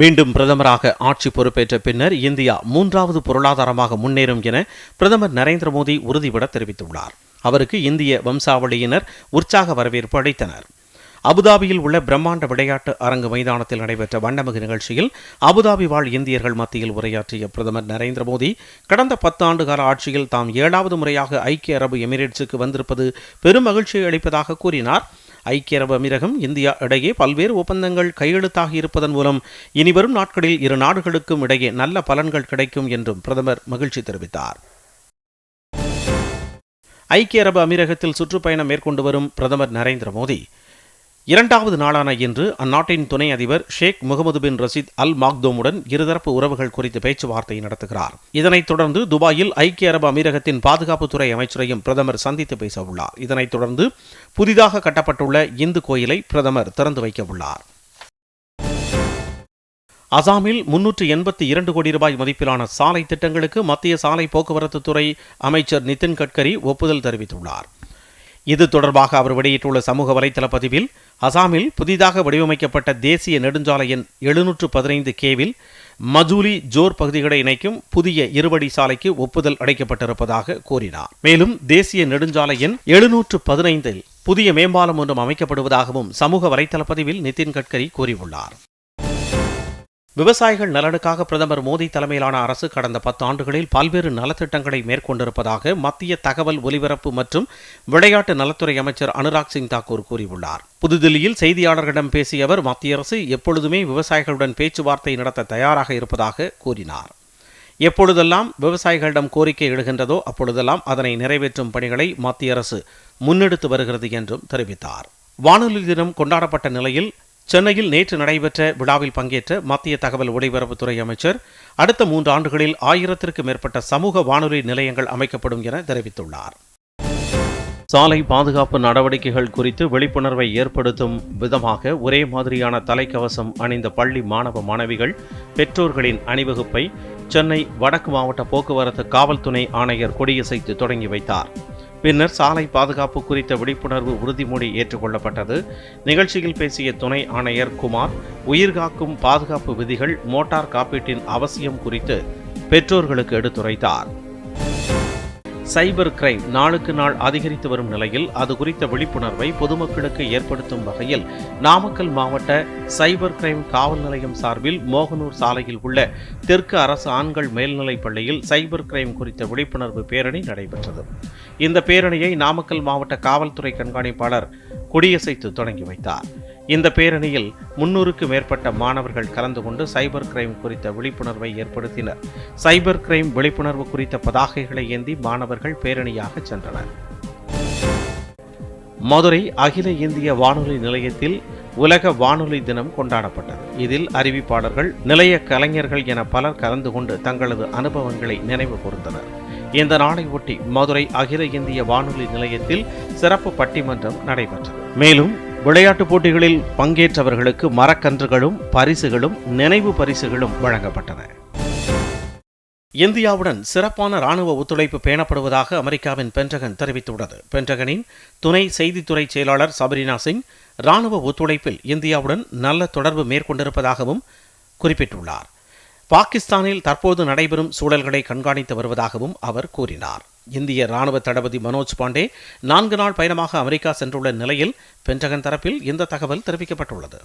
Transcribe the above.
மீண்டும் பிரதமராக ஆட்சி பொறுப்பேற்ற பின்னர் இந்தியா மூன்றாவது பொருளாதாரமாக முன்னேறும் என பிரதமர் நரேந்திர மோடி உறுதிபட தெரிவித்துள்ளார். அவருக்கு இந்திய வம்சாவளியினர் உற்சாக வரவேற்பு அளித்தனர். அபுதாபியில் உள்ள பிரம்மாண்ட விளையாட்டு அரங்கு மைதானத்தில் நடைபெற்ற வண்ணமிகு நிகழ்ச்சியில் அபுதாபி வாழ் இந்தியர்கள் மத்தியில் உரையாற்றிய பிரதமர் நரேந்திர மோடி கடந்த பத்து ஆண்டுகால ஆட்சியில் தாம் ஏழாவது முறையாக ஐக்கிய அரபு எமிரேட்ஸுக்கு வந்திருப்பது பெரும் மகிழ்ச்சியை அளிப்பதாக கூறினார். ஐக்கிய அரபு அமீரகம் இந்தியா இடையே பல்வேறு ஒப்பந்தங்கள் கையெழுத்தாகி இருப்பதன் மூலம் இனிவரும் நாட்களில் இரு நாடுகளுக்கும் இடையே நல்ல பலன்கள் கிடைக்கும் என்றும் பிரதமர் மகிழ்ச்சி தெரிவித்தார். ஐக்கிய அரபு அமீரகத்தில் சுற்றுப்பயணம் மேற்கொண்டு வரும் பிரதமர் நரேந்திர மோடி இரண்டாவது நாளான இன்று அந்நாட்டின் துணை அதிபர் ஷேக் முகமது பின் ரசீத் அல் மாக்தோமுடன் இருதரப்பு உறவுகள் குறித்து பேச்சுவார்த்தை நடத்துகிறார். இதனைத் தொடர்ந்து துபாயில் ஐக்கிய அரபு அமீரகத்தின் பாதுகாப்புத்துறை அமைச்சரையும் பிரதமர் சந்தித்து பேச உள்ளார் இதனைத் தொடர்ந்து புதிதாக கட்டப்பட்டுள்ள இந்து கோயிலை பிரதமர் திறந்து வைக்க உள்ளார் அசாமில் முன்னூற்று எண்பத்தி இரண்டு கோடி ரூபாய் மதிப்பிலான சாலை திட்டங்களுக்கு மத்திய சாலை போக்குவரத்து துறை அமைச்சர் நிதின் கட்கரி ஒப்புதல் தெரிவித்துள்ளார். இது தொடர்பாக அவர் வெளியிட்டுள்ள சமூக வலைதள பதிவில் அசாமில் புதிதாக வடிவமைக்கப்பட்ட தேசிய நெடுஞ்சாலை எண் எழுநூற்று பதினைந்து கேவில் மஜூலி ஜோர் பகுதிகளை இணைக்கும் புதிய இருவடி சாலைக்கு ஒப்புதல் அளிக்கப்பட்டிருப்பதாக கூறினார். மேலும் தேசிய நெடுஞ்சாலை எண் எழுநூற்று பதினைந்தில் புதிய மேம்பாலம் ஒன்றும் அமைக்கப்படுவதாகவும் சமூக வலைதள பதிவில் நிதின் கட்கரி கூறியுள்ளார். விவசாயிகள் நலனுக்காக பிரதமர் மோடி தலைமையிலான அரசு கடந்த பத்து ஆண்டுகளில் பல்வேறு நலத்திட்டங்களை மேற்கொண்டிருப்பதாக மத்திய தகவல் ஒலிபரப்பு மற்றும் விளையாட்டு நலத்துறை அமைச்சர் அனுராக் சிங் தாக்கூர் கூறியுள்ளார். புதுதில்லியில் செய்தியாளர்களிடம் பேசிய அவர் மத்திய அரசு எப்பொழுதுமே விவசாயிகளுடன் பேச்சுவார்த்தை நடத்த தயாராக இருப்பதாக கூறினார். எப்பொழுதெல்லாம் விவசாயிகளிடம் கோரிக்கை எழுகின்றதோ அப்பொழுதெல்லாம் அதனை நிறைவேற்றும் பணிகளை மத்திய அரசு முன்னெடுத்து வருகிறது என்றும் தெரிவித்தார். வானொலி தினம் கொண்டாடப்பட்ட நிலையில் சென்னையில் நேற்று நடைபெற்ற விழாவில் பங்கேற்ற மத்திய தகவல் ஒலிபரப்புத்துறை அமைச்சர் அடுத்த மூன்று ஆண்டுகளில் ஆயிரத்திற்கு மேற்பட்ட சமூக வானொலி நிலையங்கள் அமைக்கப்படும் என தெரிவித்துள்ளார். சாலை பாதுகாப்பு நடவடிக்கைகள் குறித்து விழிப்புணர்வை ஏற்படுத்தும் விதமாக ஒரே மாதிரியான தலைக்கவசம் அணிந்த பள்ளி மாணவ மாணவிகள் பெற்றோர்களின் அணிவகுப்பை சென்னை வடக்கு மாவட்ட போக்குவரத்து காவல்துறை ஆணையர் கொடியசைத்து தொடங்கி வைத்தார். பின்னர் சாலை பாதுகாப்பு குறித்த விழிப்புணர்வு உறுதிமொழி ஏற்றுக்கொள்ளப்பட்டது. நிகழ்ச்சியில் பேசிய துணை ஆணையர் குமார் உயிர்காக்கும் பாதுகாப்பு விதிகள் மோட்டார் காப்பீட்டின் அவசியம் குறித்து பெற்றோர்களுக்கு எடுத்துரைத்தார். சைபர் கிரைம் நாளுக்கு நாள் அதிகரித்து வரும் நிலையில் அது குறித்த விழிப்புணர்வை பொதுமக்களுக்கு ஏற்படுத்தும் வகையில் நாமக்கல் மாவட்ட சைபர் கிரைம் காவல் நிலையம் சார்பில் மோகனூர் சாலையில் உள்ள தெற்கு அரசு ஆண்கள் மேல்நிலைப் பள்ளியில் சைபர் கிரைம் குறித்த விழிப்புணர்வு பேரணி நடைபெற்றது. இந்த பேரணியை நாமக்கல் மாவட்ட காவல்துறை கண்காணிப்பாளர் கொடியசைத்து தொடங்கி வைத்தார். இந்த பேரணியில் முன்னூறுக்கு மேற்பட்ட மாணவர்கள் கலந்து கொண்டு சைபர் கிரைம் குறித்த விழிப்புணர்வை ஏற்படுத்தினர். சைபர் கிரைம் விழிப்புணர்வு குறித்த பதாகைகளை ஏந்தி மாணவர்கள் பேரணியாக சென்றனர். மதுரை அகில இந்திய வானொலி நிலையத்தில் உலக வானொலி தினம் கொண்டாடப்பட்டது. இதில் அறிவிப்பாளர்கள் நிலைய கலைஞர்கள் என பலர் கலந்து கொண்டு தங்களது அனுபவங்களை நினைவு கூர்ந்தனர். இந்த நாளை ஒட்டி மதுரை அகில இந்திய வானொலி நிலையத்தில் சிறப்பு பட்டிமன்றம் நடைபெற்றது. மேலும் விளையாட்டுப் போட்டிகளில் பங்கேற்றவர்களுக்கு மரக்கன்றுகளும் பரிசுகளும் நினைவு பரிசுகளும் வழங்கப்பட்டன. இந்தியாவுடன் சிறப்பான ராணுவ ஒத்துழைப்பு பேணப்படுவதாக அமெரிக்காவின் பென்டகன் தெரிவித்துள்ளது. பென்டகனின் துணை செய்தித்துறை செயலாளர் சபரினா சிங் ராணுவ ஒத்துழைப்பில் இந்தியாவுடன் நல்ல தொடர்பு மேற்கொண்டிருப்பதாகவும் குறிப்பிட்டுள்ளார். பாகிஸ்தானில் தற்போது நடைபெறும் சூழல்களை கண்காணித்து வருவதாகவும் அவர் கூறினார். இந்திய ராணுவ தளபதி மனோஜ் பாண்டே நான்கு நாள் பயணமாக அமெரிக்கா சென்றுள்ள நிலையில் பென்டகன் தரப்பில் இந்த தகவல் தெரிவிக்கப்பட்டுள்ளது.